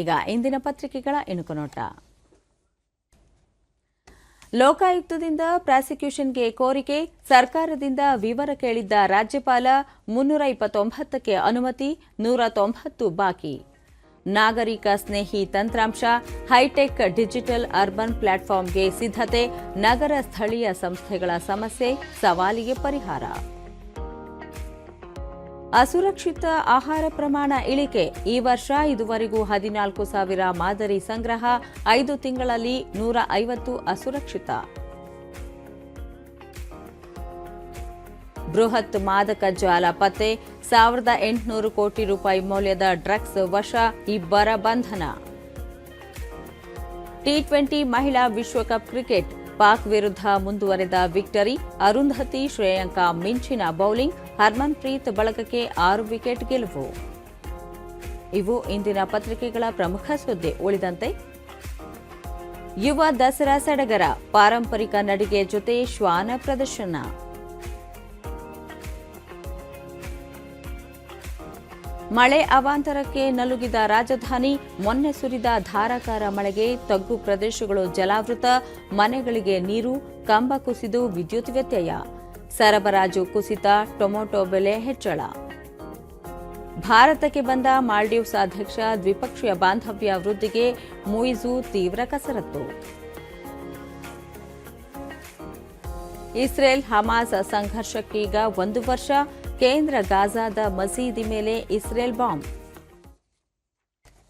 ಈಗ ಇಂದಿನ ಪತ್ರಿಕೆಗಳ ಇಣುಕುನೋಟ ಲೋಕಾಯುಕ್ತದಿಂದ ಪ್ರಾಸಿಕ್ಯೂಷನ್ಗೆ ಕೋರಿಕೆ, ಸರ್ಕಾರದಿಂದ ವಿವರ ಕೇಳಿದ್ದ ರಾಜ್ಯಪಾಲ ಮುನ್ನೂರ ಇಪ್ಪತ್ತೊಂಬತ್ತಕ್ಕೆ ಅನುಮತಿ, ನೂರ ತೊಂಬತ್ತು ಬಾಕಿ. ನಾಗರಿಕ ಸ್ನೇಹಿ ತಂತ್ರಾಂಶ, ಹೈಟೆಕ್ ಡಿಜಿಟಲ್ ಅರ್ಬನ್ ಪ್ಲಾಟ್ಫಾರ್ಮ್ಗೆ ಸಿದ್ಧತೆ, ನಗರ ಸ್ಥಳೀಯ ಸಂಸ್ಥೆಗಳ ಸಮಸ್ಯೆ, ಸವಾಲಿಗೆ ಪರಿಹಾರ. ಅಸುರಕ್ಷಿತ ಆಹಾರ ಪ್ರಮಾಣ ಇಳಿಕೆ ಈ ವರ್ಷ ಇದುವರೆಗೂ ಹದಿನಾಲ್ಕು ಸಾವಿರ ಮಾದರಿ ಸಂಗ್ರಹ, ಐದು ತಿಂಗಳಲ್ಲಿ ನೂರ ಐವತ್ತು ಅಸುರಕ್ಷಿತ. ಬೃಹತ್ ಮಾದಕ ಜಾಲ ಪತ್ತೆ, ಸಾವಿರದ ಎಂಟುನೂರು ಕೋಟಿ ರೂಪಾಯಿ ಮೌಲ್ಯದ ಡ್ರಗ್ಸ್ ವಶ ಇಬ್ಬರ ಬಂಧನ. ಟಿ ಟ್ವೆಂಟಿ ಮಹಿಳಾ ವಿಶ್ವಕಪ್ ಕ್ರಿಕೆಟ್ ಪಾಕ್ ವಿರುದ್ಧ ಮುಂದುವರೆದ ವಿಕ್ಟರಿ, ಅರುಂಧತಿ, ಶ್ರೇಯಾಂಕ ಮಿಂಚಿನ ಬೌಲಿಂಗ್, ಹರ್ಮನ್ಪ್ರೀತ್ ಬಳಗಕ್ಕೆ ಆರು ವಿಕೆಟ್ ಗೆಲುವು. ಇವು ಇಂದಿನ ಪತ್ರಿಕೆಗಳ ಪ್ರಮುಖ ಸುದ್ದಿ. ಉಳಿದಂತೆ, ಯುವ ದಸರಾ ಸಡಗರ, ಪಾರಂಪರಿಕ ನಡಿಗೆ ಜೊತೆ ಶ್ವಾನ ಪ್ರದರ್ಶನ. ಮಳೆ ಅವಾಂತರಕ್ಕೆ ನಲುಗಿದ ರಾಜಧಾನಿ, ಮೊನ್ನೆ ಸುರಿದ ಧಾರಾಕಾರ ಮಳೆಗೆ ತಗ್ಗು ಪ್ರದೇಶಗಳು ಜಲಾವೃತ, ಮನೆಗಳಿಗೆ ನೀರು, ಕಂಬ ಕುಸಿದು ವಿದ್ಯುತ್ ವ್ಯತ್ಯಯ. ಸರಬರಾಜು ಕುಸಿತ, ಟೊಮೊಟೊ ಬೆಲೆ ಹೆಚ್ಚಳ. ಭಾರತಕ್ಕೆ ಬಂದ ಮಾಲ್ಡೀವ್ಸ್ ಅಧ್ಯಕ್ಷ ದ್ವಿಪಕ್ಷೀಯ ಬಾಂಧವ್ಯ ವೃದ್ಧಿಗೆ ಮುಯಿಜು ತೀವ್ರ ಕಸರತ್ತು. ಇಸ್ರೇಲ್ ಹಮಾಸ್ ಸಂಘರ್ಷಕ್ಕೀಗ ಒಂದು ವರ್ಷ ಕೇಂದ್ರ ಗಾಜಾದ ಮಸೀದಿ ಮೇಲೆ ಇಸ್ರೇಲ್ ಬಾಂಬ್.